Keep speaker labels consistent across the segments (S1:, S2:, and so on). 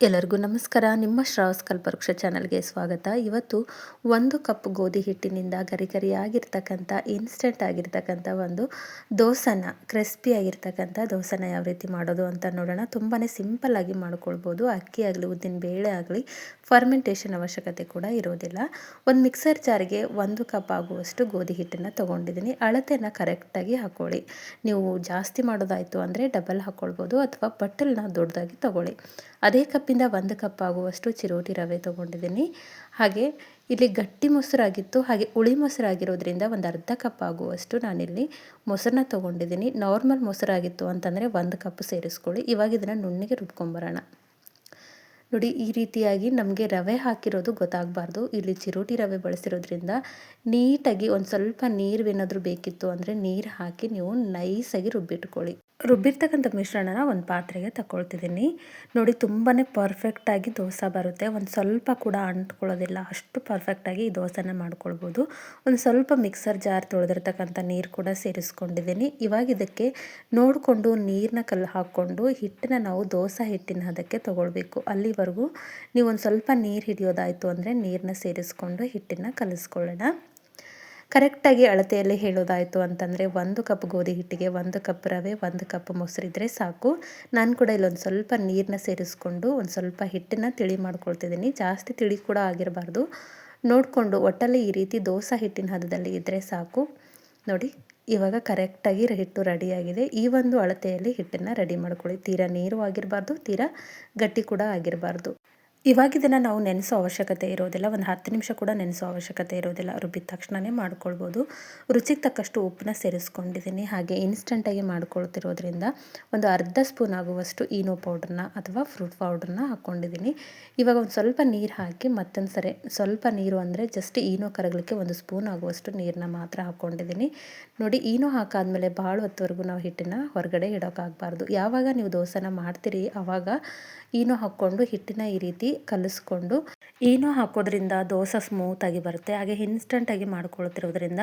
S1: ಎಲ್ಲರಿಗೂ ನಮಸ್ಕಾರ. ನಿಮ್ಮ ಶ್ರಾವಸ್ ಕಲ್ಪವೃಕ್ಷ ಚಾನಲ್ಗೆ ಸ್ವಾಗತ. ಇವತ್ತು ಒಂದು ಕಪ್ ಗೋಧಿ ಹಿಟ್ಟಿನಿಂದ ಗರಿ ಗರಿಯಾಗಿರ್ತಕ್ಕಂಥ ಇನ್ಸ್ಟೆಂಟ್ ಆಗಿರ್ತಕ್ಕಂಥ ಒಂದು ದೋಸೆನ ಕ್ರಿಸ್ಪಿ ಆಗಿರ್ತಕ್ಕಂಥ ದೋಸೆನ ಯಾವ ರೀತಿ ಮಾಡೋದು ಅಂತ ನೋಡೋಣ. ತುಂಬಾ ಸಿಂಪಲ್ಲಾಗಿ ಮಾಡ್ಕೊಳ್ಬೋದು. ಅಕ್ಕಿ ಆಗಲಿ, ಉದ್ದಿನ ಬೇಳೆ ಆಗಲಿ ಫರ್ಮೆಂಟೇಷನ್ ಅವಶ್ಯಕತೆ ಕೂಡ ಇರೋದಿಲ್ಲ. ಒಂದು ಮಿಕ್ಸರ್ ಜಾರಿಗೆ ಒಂದು ಕಪ್ ಆಗುವಷ್ಟು ಗೋಧಿ ಹಿಟ್ಟನ್ನು ತೊಗೊಂಡಿದ್ದೀನಿ. ಅಳತೆನ ಕರೆಕ್ಟಾಗಿ ಹಾಕ್ಕೊಳ್ಳಿ ನೀವು ಜಾಸ್ತಿ ಮಾಡೋದಾಯಿತು ಅಂದರೆ ಡಬಲ್ ಹಾಕ್ಕೊಳ್ಬೋದು ಅಥವಾ ಬಟ್ಟಲನ್ನ ದೊಡ್ಡದಾಗಿ ತೊಗೊಳ್ಳಿ. ಅದೇ ಕಪ್ಪಿಂದ ಒಂದು ಕಪ್ ಆಗುವಷ್ಟು ಚಿರೋಟಿ ರವೆ ತೊಗೊಂಡಿದ್ದೀನಿ. ಹಾಗೆ ಇಲ್ಲಿ ಗಟ್ಟಿ ಮೊಸರಾಗಿತ್ತು. ಹಾಗೆ ಹುಳಿ ಮೊಸರಾಗಿರೋದ್ರಿಂದ ಒಂದು ಅರ್ಧ ಕಪ್ ಆಗುವಷ್ಟು ನಾನಿಲ್ಲಿ ಮೊಸರನ್ನ ತೊಗೊಂಡಿದ್ದೀನಿ. ನಾರ್ಮಲ್ ಮೊಸರಾಗಿತ್ತು ಅಂತಂದರೆ ಒಂದು ಕಪ್ ಸೇರಿಸ್ಕೊಳ್ಳಿ. ಇವಾಗ ಇದನ್ನು ನುಣ್ಣಿಗೆ ರುಬ್ಕೊಂಬರೋಣ. ನೋಡಿ, ಈ ರೀತಿಯಾಗಿ ನಮಗೆ ರವೆ ಹಾಕಿರೋದು ಗೊತ್ತಾಗಬಾರ್ದು. ಇಲ್ಲಿ ಚಿರೋಟಿ ರವೆ ಬಳಸಿರೋದ್ರಿಂದ ನೀಟಾಗಿ ಒಂದು ಸ್ವಲ್ಪ ನೀರು ಏನಾದರೂ ಬೇಕಿತ್ತು ಅಂದರೆ ನೀರು ಹಾಕಿ ನೀವು ನೈಸಾಗಿ ರುಬ್ಬಿಟ್ಕೊಳ್ಳಿ. ರುಬ್ಬಿರ್ತಕ್ಕಂಥ ಮಿಶ್ರಣನ ಒಂದು ಪಾತ್ರೆಗೆ ತಗೊಳ್ತಿದ್ದೀನಿ ನೋಡಿ ತುಂಬಾ ಪರ್ಫೆಕ್ಟಾಗಿ ದೋಸೆ ಬರುತ್ತೆ. ಒಂದು ಸ್ವಲ್ಪ ಕೂಡ ಅಂಟ್ಕೊಳ್ಳೋದಿಲ್ಲ. ಅಷ್ಟು ಪರ್ಫೆಕ್ಟಾಗಿ ಈ ದೋಸೆನ ಮಾಡ್ಕೊಳ್ಬೋದು. ಒಂದು ಸ್ವಲ್ಪ ಮಿಕ್ಸರ್ ಜಾರ್ ತೊಳೆದಿರ್ತಕ್ಕಂಥ ನೀರು ಕೂಡ ಸೇರಿಸ್ಕೊಂಡಿದ್ದೀನಿ. ಇವಾಗ ಇದಕ್ಕೆ ನೋಡಿಕೊಂಡು ನೀರನ್ನ ಕಲ್ಲು ಹಾಕ್ಕೊಂಡು ಹಿಟ್ಟನ್ನ ನಾವು ದೋಸೆ ಹಿಟ್ಟಿನ ಹದಕ್ಕೆ ತೊಗೊಳ್ಬೇಕು. ಅಲ್ಲಿವರೆಗೂ ನೀವು ಒಂದು ಸ್ವಲ್ಪ ನೀರು ಹಿಡಿಯೋದಾಯಿತು ಅಂದರೆ ನೀರನ್ನ ಸೇರಿಸ್ಕೊಂಡು ಹಿಟ್ಟನ್ನು ಕಲಿಸ್ಕೊಳ್ಳೋಣ. ಕರೆಕ್ಟಾಗಿ ಅಳತೆಯಲ್ಲಿ ಹೇಳೋದಾಯಿತು ಅಂತಂದರೆ ಒಂದು ಕಪ್ ಗೋಧಿ ಹಿಟ್ಟಿಗೆ ಒಂದು ಕಪ್ ರವೆ, ಒಂದು ಕಪ್ ಮೊಸರಿದ್ರೆ ಸಾಕು. ನಾನು ಕೂಡ ಇಲ್ಲೊಂದು ಸ್ವಲ್ಪ ನೀರನ್ನ ಸೇರಿಸ್ಕೊಂಡು ಒಂದು ಸ್ವಲ್ಪ ಹಿಟ್ಟನ್ನು ತಿಳಿ ಮಾಡ್ಕೊಳ್ತಿದ್ದೀನಿ. ಜಾಸ್ತಿ ತಿಳಿ ಕೂಡ ಆಗಿರಬಾರ್ದು. ನೋಡಿಕೊಂಡು ಒಟ್ಟಲ್ಲಿ ಈ ರೀತಿ ದೋಸೆ ಹಿಟ್ಟಿನ ಹದದಲ್ಲಿ ಇದ್ದರೆ ಸಾಕು. ನೋಡಿ, ಇವಾಗ ಕರೆಕ್ಟಾಗಿ ಹಿಟ್ಟು ರೆಡಿಯಾಗಿದೆ. ಈ ಒಂದು ಅಳತೆಯಲ್ಲಿ ಹಿಟ್ಟನ್ನು ರೆಡಿ ಮಾಡ್ಕೊಳ್ಳಿ. ತೀರಾ ನೀರು ಆಗಿರಬಾರ್ದು, ತೀರಾ ಗಟ್ಟಿ ಕೂಡ ಆಗಿರಬಾರ್ದು. ಇವಾಗ ಇದನ್ನು ನಾವು ನೆನೆಸೋ ಅವಶ್ಯಕತೆ ಇರೋದಿಲ್ಲ. ಒಂದು ಹತ್ತು ನಿಮಿಷ ಕೂಡ ನೆನೆಸೋ ಅವಶ್ಯಕತೆ ಇರೋದಿಲ್ಲ. ರುಬ್ಬಿದ ತಕ್ಷಣವೇ ಮಾಡ್ಕೊಳ್ಬೋದು. ರುಚಿಗೆ ತಕ್ಕಷ್ಟು ಉಪ್ಪನ್ನ ಸೇರಿಸ್ಕೊಂಡಿದ್ದೀನಿ ಹಾಗೆ ಇನ್ಸ್ಟಂಟಾಗಿ ಮಾಡ್ಕೊಳ್ತಿರೋದ್ರಿಂದ ಒಂದು ಅರ್ಧ ಸ್ಪೂನ್ ಆಗುವಷ್ಟು ಈನೋ ಪೌಡ್ರನ್ನ ಅಥವಾ ಫ್ರೂಟ್ ಪೌಡ್ರನ್ನ ಹಾಕ್ಕೊಂಡಿದ್ದೀನಿ ಇವಾಗ ಒಂದು ಸ್ವಲ್ಪ ನೀರು ಹಾಕಿ ಮತ್ತೊಂದು ಸರಿ ಸ್ವಲ್ಪ ನೀರು ಅಂದರೆ ಜಸ್ಟ್ ಈನೋ ಕರಗಲಿಕ್ಕೆ ಒಂದು ಸ್ಪೂನ್ ಆಗುವಷ್ಟು ನೀರನ್ನ ಮಾತ್ರ ಹಾಕ್ಕೊಂಡಿದ್ದೀನಿ ನೋಡಿ, ಈನೋ ಹಾಕಾದ್ಮೇಲೆ ಭಾಳ ಹೊತ್ತವರೆಗೂ ನಾವು ಹಿಟ್ಟನ್ನು ಹೊರಗಡೆ ಇಡೋಕ್ಕಾಗಬಾರ್ದು ಯಾವಾಗ ನೀವು ದೋಸೆನ ಮಾಡ್ತೀರಿ ಆವಾಗ ಈನೋ ಹಾಕ್ಕೊಂಡು ಹಿಟ್ಟಿನ ಈ ರೀತಿ ಕಲಿಸ್ಕೊಂಡು ಏನೋ ಹಾಕೋದ್ರಿಂದ ದೋಸೆ ಸ್ಮೂತಾಗಿ ಬರುತ್ತೆ. ಹಾಗೆ ಇನ್ಸ್ಟಂಟಾಗಿ ಮಾಡ್ಕೊಳ್ತಿರೋದ್ರಿಂದ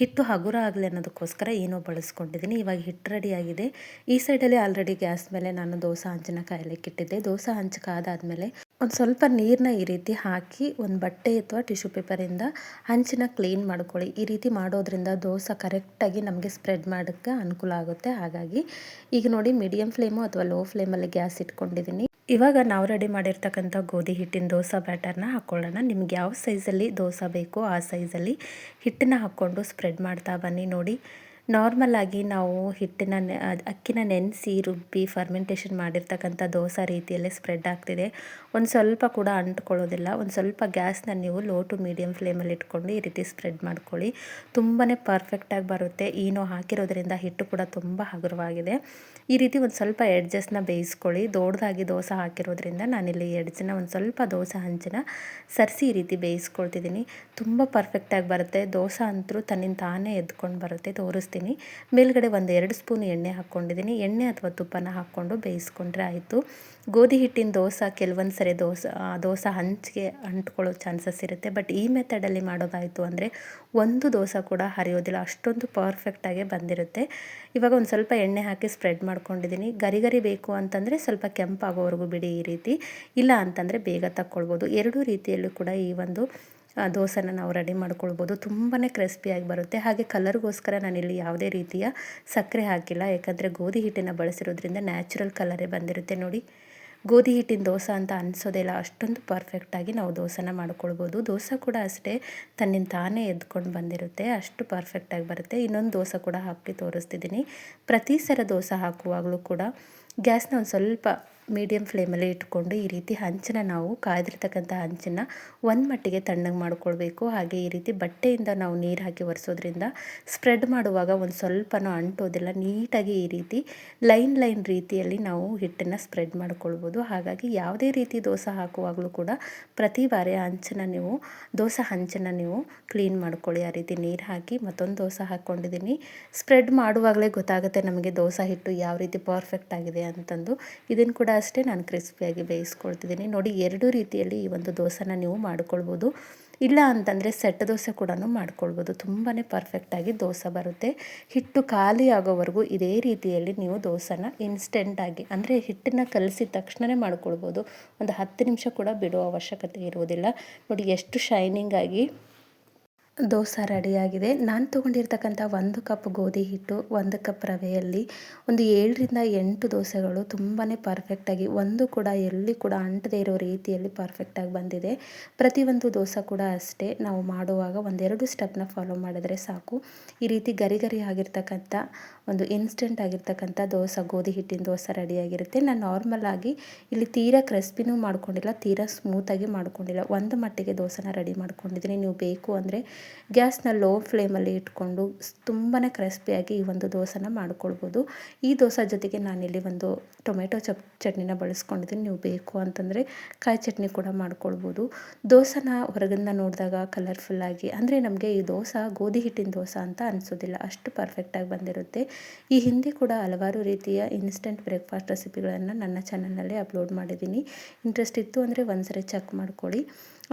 S1: ಹಿಟ್ಟು ಹಗುರ ಆಗಲಿ ಅನ್ನೋದಕ್ಕೋಸ್ಕರ ಏನೋ ಬಳಸ್ಕೊಂಡಿದ್ದೀನಿ. ಇವಾಗ ಹಿಟ್ಟು ಆಗಿದೆ. ಈ ಸೈಡಲ್ಲಿ ಆಲ್ರೆಡಿ ಗ್ಯಾಸ್ ಮೇಲೆ ನಾನು ದೋಸೆ ಹಂಚಿನ ಕಾಯಲಿಕ್ಕೆ ಇಟ್ಟಿದ್ದೆ ದೋಸೆ ಹಂಚು ಮೇಲೆ ಒಂದು ಸ್ವಲ್ಪ ನೀರನ್ನ ಈ ರೀತಿ ಹಾಕಿ ಒಂದು ಬಟ್ಟೆ ಅಥವಾ ಟಿಶ್ಯೂ ಪೇಪರಿಂದ ಹಂಚಿನ ಕ್ಲೀನ್ ಮಾಡ್ಕೊಳ್ಳಿ. ಈ ರೀತಿ ಮಾಡೋದ್ರಿಂದ ದೋಸೆ ಕರೆಕ್ಟಾಗಿ ನಮಗೆ ಸ್ಪ್ರೆಡ್ ಮಾಡೋಕ್ಕೆ ಅನುಕೂಲ ಆಗುತ್ತೆ. ಹಾಗಾಗಿ ಈಗ ನೋಡಿ ಮೀಡಿಯಮ್ ಫ್ಲೇಮು ಅಥವಾ ಲೋ ಫ್ಲೇಮಲ್ಲಿ ಗ್ಯಾಸ್ ಇಟ್ಕೊಂಡಿದ್ದೀನಿ. ಇವಾಗ ನಾವು ರೆಡಿ ಮಾಡಿರ್ತಕ್ಕಂಥ ಗೋಧಿ ಹಿಟ್ಟಿನ ದೋಸೆ ಬ್ಯಾಟರ್ನ ಹಾಕ್ಕೊಳ್ಳೋಣ ನಿಮ್ಗೆ ಯಾವ ಸೈಜಲ್ಲಿ ದೋಸೆ ಬೇಕೋ ಆ ಸೈಜಲ್ಲಿ ಹಿಟ್ಟನ್ನ ಹಾಕ್ಕೊಂಡು ಸ್ಪ್ರೆಡ್ ಮಾಡ್ತಾ ಬನ್ನಿ ನೋಡಿ. ನಾರ್ಮಲಾಗಿ ನಾವು ಹಿಟ್ಟಿನ ಅಕ್ಕಿನ ನೆನೆಸಿ ರುಬ್ಬಿ ಫರ್ಮೆಂಟೇಷನ್ ಮಾಡಿರ್ತಕ್ಕಂಥ ದೋಸೆ ರೀತಿಯಲ್ಲೇ ಸ್ಪ್ರೆಡ್ ಆಗ್ತಿದೆ. ಒಂದು ಸ್ವಲ್ಪ ಕೂಡ ಅಂಟ್ಕೊಳ್ಳೋದಿಲ್ಲ. ಒಂದು ಸ್ವಲ್ಪ ಗ್ಯಾಸ್ನ ನೀವು ಲೋ ಟು ಮೀಡಿಯಮ್ ಫ್ಲೇಮಲ್ಲಿ ಇಟ್ಕೊಂಡು ಈ ರೀತಿ ಸ್ಪ್ರೆಡ್ ಮಾಡ್ಕೊಳ್ಳಿ. ತುಂಬಾ ಪರ್ಫೆಕ್ಟಾಗಿ ಬರುತ್ತೆ. ಈನೋ ಹಾಕಿರೋದ್ರಿಂದ ಹಿಟ್ಟು ಕೂಡ ತುಂಬ ಹಗುರವಾಗಿದೆ. ಈ ರೀತಿ ಒಂದು ಸ್ವಲ್ಪ ಎಡ್ಜಸ್ನ ಬೇಯಿಸ್ಕೊಳ್ಳಿ. ದೊಡ್ಡದಾಗಿ ದೋಸೆ ಹಾಕಿರೋದ್ರಿಂದ ನಾನಿಲ್ಲಿ ಎಡ್ಜನ್ನ ಒಂದು ಸ್ವಲ್ಪ ದೋಸೆ ಹಂಚಿನ ಸರಿಸಿ ಈ ರೀತಿ ಬೇಯಿಸ್ಕೊಳ್ತಿದ್ದೀನಿ. ತುಂಬ ಪರ್ಫೆಕ್ಟಾಗಿ ಬರುತ್ತೆ. ದೋಸೆ ಅಂತೂ ತನ್ನಿಂದ ತಾನೇ ಎದ್ಕೊಂಡು ಬರುತ್ತೆ. ತೋರಿಸ್ತೀನಿ. ಮೇಲ್ಗಡೆ ಒಂದು ಎರಡು ಸ್ಪೂನ್ ಎಣ್ಣೆ ಹಾಕ್ಕೊಂಡಿದ್ದೀನಿ. ಎಣ್ಣೆ ಅಥವಾ ತುಪ್ಪನ ಹಾಕ್ಕೊಂಡು ಬೇಯಿಸ್ಕೊಂಡ್ರೆ ಆಯಿತು. ಗೋಧಿ ಹಿಟ್ಟಿನ ದೋಸೆ, ಕೆಲವೊಂದು ಸರಿ ದೋಸೆ ದೋಸೆ ಹಂಚಿಗೆ ಅಂಟ್ಕೊಳ್ಳೋ ಚಾನ್ಸಸ್ ಇರುತ್ತೆ. ಬಟ್ ಈ ಮೆಥಡಲ್ಲಿ ಮಾಡೋದಾಯಿತು ಅಂದರೆ ಒಂದು ದೋಸೆ ಕೂಡ ಹರಿಯೋದಿಲ್ಲ. ಅಷ್ಟೊಂದು ಪರ್ಫೆಕ್ಟಾಗೆ ಬಂದಿರುತ್ತೆ. ಇವಾಗ ಒಂದು ಸ್ವಲ್ಪ ಎಣ್ಣೆ ಹಾಕಿ ಸ್ಪ್ರೆಡ್ ಮಾಡ್ಕೊಂಡಿದ್ದೀನಿ. ಗರಿ ಗರಿ ಬೇಕು ಅಂತಂದರೆ ಸ್ವಲ್ಪ ಕೆಂಪಾಗೋವರೆಗೂ ಬಿಡಿ ಈ ರೀತಿ. ಇಲ್ಲ ಅಂತಂದರೆ ಬೇಗ ತಕ್ಕೊಳ್ಬೋದು. ಎರಡೂ ರೀತಿಯಲ್ಲೂ ಕೂಡ ಈ ಒಂದು ದೋಸೆನ ನಾವು ರೆಡಿ ಮಾಡ್ಕೊಳ್ಬೋದು. ತುಂಬಾ ಕ್ರಿಸ್ಪಿಯಾಗಿ ಬರುತ್ತೆ. ಹಾಗೆ ಕಲರ್ಗೋಸ್ಕರ ನಾನಿಲ್ಲಿ ಯಾವುದೇ ರೀತಿಯ ಸಕ್ಕರೆ ಹಾಕಿಲ್ಲ. ಯಾಕಂದರೆ ಗೋಧಿ ಹಿಟ್ಟನ್ನು ಬಳಸಿರೋದ್ರಿಂದ ನ್ಯಾಚುರಲ್ ಕಲರೇ ಬಂದಿರುತ್ತೆ ನೋಡಿ. ಗೋಧಿ ಹಿಟ್ಟಿನ ದೋಸೆ ಅಂತ ಅನಿಸೋದಿಲ್ಲ ಅಷ್ಟೊಂದು ಪರ್ಫೆಕ್ಟಾಗಿ ನಾವು ದೋಸೆನ ಮಾಡ್ಕೊಳ್ಬೋದು. ದೋಸೆ ಕೂಡ ಅಷ್ಟೇ ತನ್ನಿಂದ ತಾನೇ ಎದ್ಕೊಂಡು ಬಂದಿರುತ್ತೆ. ಅಷ್ಟು ಪರ್ಫೆಕ್ಟಾಗಿ ಬರುತ್ತೆ. ಇನ್ನೊಂದು ದೋಸೆ ಕೂಡ ಹಾಕಿ ತೋರಿಸ್ತಿದ್ದೀನಿ. ಪ್ರತಿ ಸರ ದೋಸೆ ಹಾಕುವಾಗಲೂ ಕೂಡ ಗ್ಯಾಸ್ನ ಒಂದು ಸ್ವಲ್ಪ ಮೀಡಿಯಮ್ ಫ್ಲೇಮಲ್ಲಿ ಇಟ್ಕೊಂಡು ಈ ರೀತಿ ಹಂಚನ್ನ ನಾವು ಕಾಯ್ದಿರ್ತಕ್ಕಂಥ ಹಂಚನ್ನ ಒಂದು ಮಟ್ಟಿಗೆ ತಣ್ಣಗೆ ಮಾಡ್ಕೊಳ್ಬೇಕು. ಹಾಗೆ ಈ ರೀತಿ ಬಟ್ಟೆಯಿಂದ ನಾವು ನೀರು ಹಾಕಿ ಒರೆಸೋದ್ರಿಂದ ಸ್ಪ್ರೆಡ್ ಮಾಡುವಾಗ ಒಂದು ಸ್ವಲ್ಪನೂ ಅಂಟೋದಿಲ್ಲ. ನೀಟಾಗಿ ಈ ರೀತಿ ಲೈನ್ ಲೈನ್ ರೀತಿಯಲ್ಲಿ ನಾವು ಹಿಟ್ಟನ್ನು ಸ್ಪ್ರೆಡ್ ಮಾಡ್ಕೊಳ್ಬೋದು. ಹಾಗಾಗಿ ಯಾವುದೇ ರೀತಿ ದೋಸೆ ಹಾಕುವಾಗಲೂ ಕೂಡ ಪ್ರತಿ ಬಾರಿ ಹಂಚನ್ನು ನೀವು, ದೋಸೆ ಹಂಚನ್ನು ನೀವು ಕ್ಲೀನ್ ಮಾಡ್ಕೊಳ್ಳಿ. ಆ ರೀತಿ ನೀರು ಹಾಕಿ ಮತ್ತೊಂದು ದೋಸೆ ಹಾಕ್ಕೊಂಡಿದ್ದೀನಿ ಸ್ಪ್ರೆಡ್ ಮಾಡುವಾಗಲೇ ಗೊತ್ತಾಗುತ್ತೆ ನಮಗೆ ದೋಸೆ ಹಿಟ್ಟು ಯಾವ ರೀತಿ ಪರ್ಫೆಕ್ಟ್ ಆಗಿದೆ ಅಂತಂದು. ಇದನ್ನು ಕೂಡ ಅಷ್ಟೇ ನಾನು ಕ್ರಿಸ್ಪಿಯಾಗಿ ಬೇಯಿಸ್ಕೊಳ್ತಿದ್ದೀನಿ. ನೋಡಿ, ಎರಡು ರೀತಿಯಲ್ಲಿ ಈ ಒಂದು ದೋಸೆನ ನೀವು ಮಾಡ್ಕೊಳ್ಬೋದು. ಇಲ್ಲ ಅಂತಂದರೆ ಸೆಟ್ ದೋಸೆ ಕೂಡ ಮಾಡ್ಕೊಳ್ಬೋದು. ತುಂಬಾ ಪರ್ಫೆಕ್ಟಾಗಿ ದೋಸೆ ಬರುತ್ತೆ. ಹಿಟ್ಟು ಖಾಲಿ ಆಗೋವರೆಗೂ ಇದೇ ರೀತಿಯಲ್ಲಿ ನೀವು ದೋಸೆನ ಇನ್ಸ್ಟೆಂಟಾಗಿ ಅಂದರೆ ಹಿಟ್ಟನ್ನ ಕಲಸಿದ ತಕ್ಷಣವೇ ಮಾಡ್ಕೊಳ್ಬೋದು. ಒಂದು ಹತ್ತು ನಿಮಿಷ ಕೂಡ ಬಿಡೋ ಅವಶ್ಯಕತೆ ಇರುವುದಿಲ್ಲ. ನೋಡಿ, ಎಷ್ಟು ಶೈನಿಂಗ್ ಆಗಿ ದೋಸೆ ರೆಡಿಯಾಗಿದೆ. ನಾನು ತೊಗೊಂಡಿರ್ತಕ್ಕಂಥ ಒಂದು ಕಪ್ ಗೋಧಿ ಹಿಟ್ಟು, ಒಂದು ಕಪ್ ರವೆಯಲ್ಲಿ ಒಂದು ಏಳರಿಂದ ಎಂಟು ದೋಸೆಗಳು ತುಂಬಾ ಪರ್ಫೆಕ್ಟಾಗಿ ಒಂದು ಕೂಡ ಎಲ್ಲಿ ಕೂಡ ಅಂಟದೇ ಇರೋ ರೀತಿಯಲ್ಲಿ ಪರ್ಫೆಕ್ಟಾಗಿ ಬಂದಿದೆ. ಪ್ರತಿಯೊಂದು ದೋಸೆ ಕೂಡ ಅಷ್ಟೇ. ನಾವು ಮಾಡುವಾಗ ಒಂದೆರಡು ಸ್ಟೆಪ್ನ ಫಾಲೋ ಮಾಡಿದ್ರೆ ಸಾಕು. ಈ ರೀತಿ ಗರಿ ಗರಿ ಆಗಿರ್ತಕ್ಕಂಥ, ಒಂದು ಇನ್ಸ್ಟೆಂಟ್ ಆಗಿರ್ತಕ್ಕಂಥ ದೋಸೆ, ಗೋಧಿ ಹಿಟ್ಟಿನ ದೋಸೆ ರೆಡಿಯಾಗಿರುತ್ತೆ. ನಾನು ನಾರ್ಮಲ್ ಆಗಿ ಇಲ್ಲಿ ತೀರಾ ಕ್ರಿಸ್ಪಿನೂ ಮಾಡ್ಕೊಂಡಿಲ್ಲ, ತೀರಾ ಸ್ಮೂತಾಗಿ ಮಾಡ್ಕೊಂಡಿಲ್ಲ. ಒಂದು ಮಟ್ಟಿಗೆ ದೋಸೆನ ರೆಡಿ ಮಾಡ್ಕೊಂಡಿದ್ದೀನಿ. ನೀವು ಬೇಕು ಅಂದರೆ ಗ್ಯಾಸ್ನ ಲೋ ಫ್ಲೇಮಲ್ಲಿ ಇಟ್ಕೊಂಡು ತುಂಬಾ ಕ್ರಿಸ್ಪಿಯಾಗಿ ಈ ಒಂದು ದೋಸೆನ ಮಾಡ್ಕೊಳ್ಬೋದು. ಈ ದೋಸೆ ಜೊತೆಗೆ ನಾನಿಲ್ಲಿ ಒಂದು ಟೊಮೆಟೊ ಚಪ್ ಚಟ್ನಿನ ಬಳಸ್ಕೊಂಡಿದ್ದೀನಿ. ನೀವು ಬೇಕು ಅಂತಂದರೆ ಕಾಯಿ ಚಟ್ನಿ ಕೂಡ ಮಾಡ್ಕೊಳ್ಬೋದು. ದೋಸೆನ ಹೊರಗಿಂದ ನೋಡಿದಾಗ ಕಲರ್ಫುಲ್ಲಾಗಿ ಅಂದರೆ ನಮಗೆ ಈ ದೋಸೆ ಗೋಧಿ ಹಿಟ್ಟಿನ ದೋಸೆ ಅಂತ ಅನಿಸೋದಿಲ್ಲ. ಅಷ್ಟು ಪರ್ಫೆಕ್ಟಾಗಿ ಬಂದಿರುತ್ತೆ. ಈ ಹಿಂದೆ ಕೂಡ ಹಲವಾರು ರೀತಿಯ ಇನ್ಸ್ಟೆಂಟ್ ಬ್ರೇಕ್ಫಾಸ್ಟ್ ರೆಸಿಪಿಗಳನ್ನು ನನ್ನ ಚಾನಲ್ನಲ್ಲಿ ಅಪ್ಲೋಡ್ ಮಾಡಿದ್ದೀನಿ. ಇಂಟ್ರೆಸ್ಟ್ ಇತ್ತು ಅಂದರೆ ಒಂದ್ಸರಿ ಚೆಕ್ ಮಾಡ್ಕೊಳ್ಳಿ.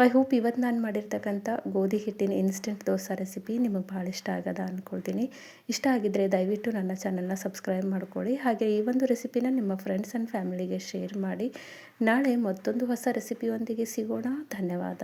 S1: ಐ ಹೋಪ್ ಇವತ್ತು ನಾನು ಮಾಡಿರ್ತಕ್ಕಂಥ ಗೋಧಿ ಹಿಟ್ಟಿನ ಇನ್ಸ್ಟೆಂಟ್ ದೋಸೆ ರೆಸಿಪಿ ನಿಮಗೆ ಭಾಳ ಇಷ್ಟ ಆಗದ ಅಂದ್ಕೊಳ್ತೀನಿ ಇಷ್ಟ ಆಗಿದ್ದರೆ ದಯವಿಟ್ಟು ನನ್ನ ಚಾನಲ್ನ ಸಬ್ಸ್ಕ್ರೈಬ್ ಮಾಡ್ಕೊಳ್ಳಿ. ಹಾಗೆ ಈ ಒಂದು ರೆಸಿಪಿನ ನಿಮ್ಮ ಫ್ರೆಂಡ್ಸ್ ಆ್ಯಂಡ್ ಫ್ಯಾಮಿಲಿಗೆ ಶೇರ್ ಮಾಡಿ. ನಾಳೆ ಮತ್ತೊಂದು ಹೊಸ ರೆಸಿಪಿಯೊಂದಿಗೆ ಸಿಗೋಣ. ಧನ್ಯವಾದ.